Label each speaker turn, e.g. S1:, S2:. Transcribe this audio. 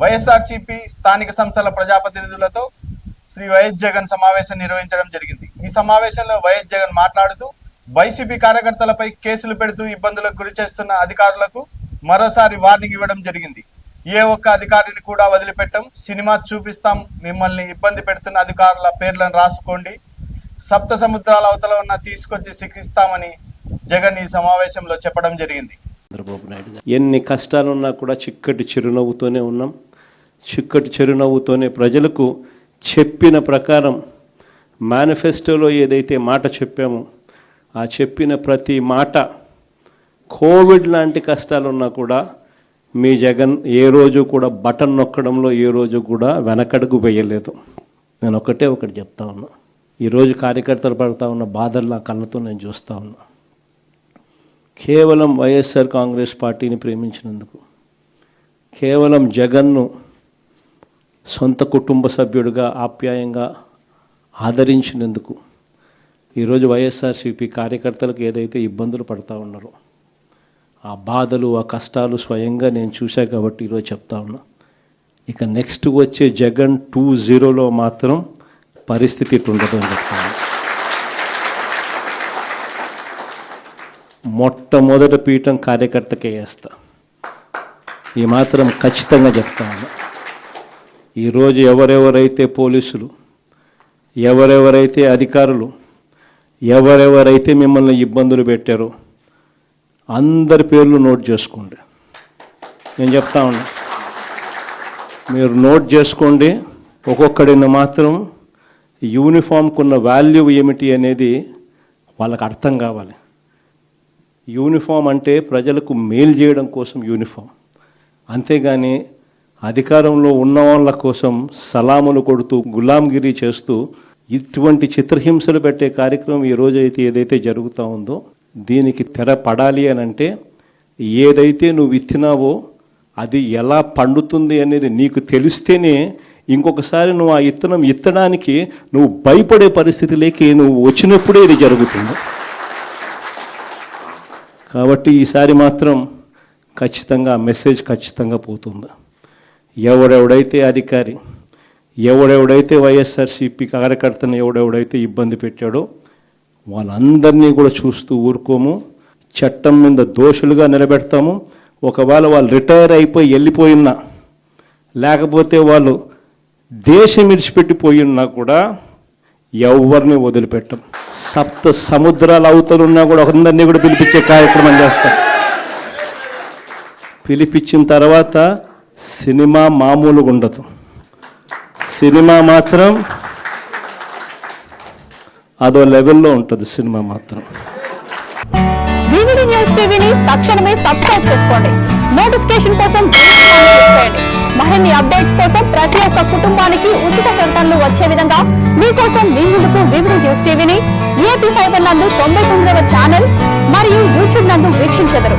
S1: వైఎస్ఆర్సీపీ స్థానిక సంస్థల ప్రజాప్రతినిధులతో శ్రీ వైఎస్ జగన్ సమావేశం నిర్వహించడం జరిగింది. ఈ సమావేశంలో వైఎస్ జగన్ మాట్లాడుతూ వైసీపీ కార్యకర్తలపై కేసులు పెడుతూ ఇబ్బందులకు గురి చేస్తున్న అధికారులకు మరోసారి వార్నింగ్ ఇవ్వడం జరిగింది. ఏ ఒక్క అధికారిని కూడా వదిలిపెట్టం. సినిమా చూపిస్తాం. మిమ్మల్ని ఇబ్బంది పెడుతున్న అధికారుల పేర్లను రాసుకోండి. సప్త సముద్రాల అవతల ఉన్న తీసుకొచ్చి శిక్షిస్తామని జగన్ ఈ సమావేశంలో చెప్పడం జరిగింది.
S2: చంద్రబాబు నాయుడు ఎన్ని కష్టాలున్నా కూడా చిక్కటి చిరునవ్వుతోనే ఉన్నాం. చిక్కటి చిరునవ్వుతోనే ప్రజలకు చెప్పిన ప్రకారం మేనిఫెస్టోలో ఏదైతే మాట చెప్పామో ఆ చెప్పిన ప్రతి మాట కోవిడ్ లాంటి కష్టాలున్నా కూడా మీ జగన్ ఏ రోజు కూడా బటన్ నొక్కడంలో ఏ రోజు కూడా వెనకడుగు వేయలేదు. నేను ఒకటే ఒకటి చెప్తా ఉన్నా. ఈరోజు కార్యకర్తలు పడుతూ ఉన్న బాధలు నా కళ్ళతో నేను చూస్తూ ఉన్నా. కేవలం వైఎస్ఆర్ కాంగ్రెస్ పార్టీని ప్రేమించినందుకు కేవలం జగన్ను సొంత కుటుంబ సభ్యుడిగా ఆప్యాయంగా ఆదరించినందుకు ఈరోజు వైఎస్ఆర్సీపీ కార్యకర్తలకు ఏదైతే ఇబ్బందులు పడతా ఉన్నారో ఆ బాధలు ఆ కష్టాలు స్వయంగా నేను చూశా కాబట్టి ఈరోజు చెప్తా ఉన్నా. ఇక నెక్స్ట్ వచ్చే జగన్ టూ జీరోలో మాత్రం పరిస్థితి ఇటు ఉండదు అని చెప్తాను మొట్టమొదటి పీఠం కార్యకర్తకే వేస్తా. ఈ మాత్రం ఖచ్చితంగా చెప్తా ఉన్నా. ఈరోజు ఎవరెవరైతే పోలీసులు ఎవరెవరైతే అధికారులు ఎవరెవరైతే మిమ్మల్ని ఇబ్బందులు పెట్టారో అందరి పేర్లు నోట్ చేసుకోండి. నేను చెప్తా ఉన్నా మీరు నోట్ చేసుకోండి. ఒక్కొక్కడిని మాత్రం యూనిఫామ్కు ఉన్న వాల్యూ ఏమిటి అనేది వాళ్ళకి అర్థం కావాలి. యూనిఫామ్ అంటే ప్రజలకు మేలు చేయడం కోసం యూనిఫామ్. అంతేగాని అధికారంలో ఉన్న వాళ్ళ కోసం సలాములు కొడుతూ గులాంగిరి చేస్తూ ఇటువంటి చిత్రహింసలు పెట్టే కార్యక్రమం ఈ రోజు అయితే ఏదైతే జరుగుతూ ఉందో దీనికి తెర పడాలి అని అంటే ఏదైతే నువ్వు విత్తినావో అది ఎలా పండుతుంది అనేది నీకు తెలిస్తేనే ఇంకొకసారి నువ్వు ఆ ఇత్తనం ఇత్తడానికి నువ్వు భయపడే పరిస్థితిలోకి నువ్వు వచ్చినప్పుడే ఇది జరుగుతుంది. కాబట్టి ఈసారి మాత్రం ఖచ్చితంగా ఆ మెసేజ్ ఖచ్చితంగా పోతుంది. ఎవడెవడైతే అధికారి ఎవడెవడైతే వైఎస్ఆర్సీపీ కార్యకర్తను ఎవడెవడైతే ఇబ్బంది పెట్టాడో వాళ్ళందరినీ కూడా చూస్తూ ఊరుకోము. చట్టం మీద దోషులుగా నిలబెడతాము. ఒకవేళ వాళ్ళు రిటైర్ అయిపోయి వెళ్ళిపోయినా లేకపోతే వాళ్ళు దేశం విడిచిపెట్టిపోయినా కూడా ఎవరిని వదిలిపెట్టం. సప్త సముద్రాల అవతలున్నా కూడా అందరినీ కూడా పిలిపించే కార్యక్రమం చేస్తాం. పిలిపించిన తర్వాత సినిమా మామూలుగా ఉండదు సినిమా మాత్రం అదో లెవెల్లో ఉంటుంది సినిమా మాత్రం.
S3: న్యూస్ టీవీని తక్షణమే సబ్స్క్రైబ్ చేసుకోండి. నోటిఫికేషన్ కోసం మరిన్ని అప్డేట్స్ కోసం ప్రతి ఒక్క కుటుంబానికి ఉచిత ప్రకటనలు వచ్చే విధంగా మీకోసం మీ ముందుకు వివిడి న్యూస్ టీవీని ఏపీ ఫైబర్ నందు తొంభై తొమ్మిదవ ఛానల్ మరియు యూట్యూబ్ నందు వీక్షించెదరు.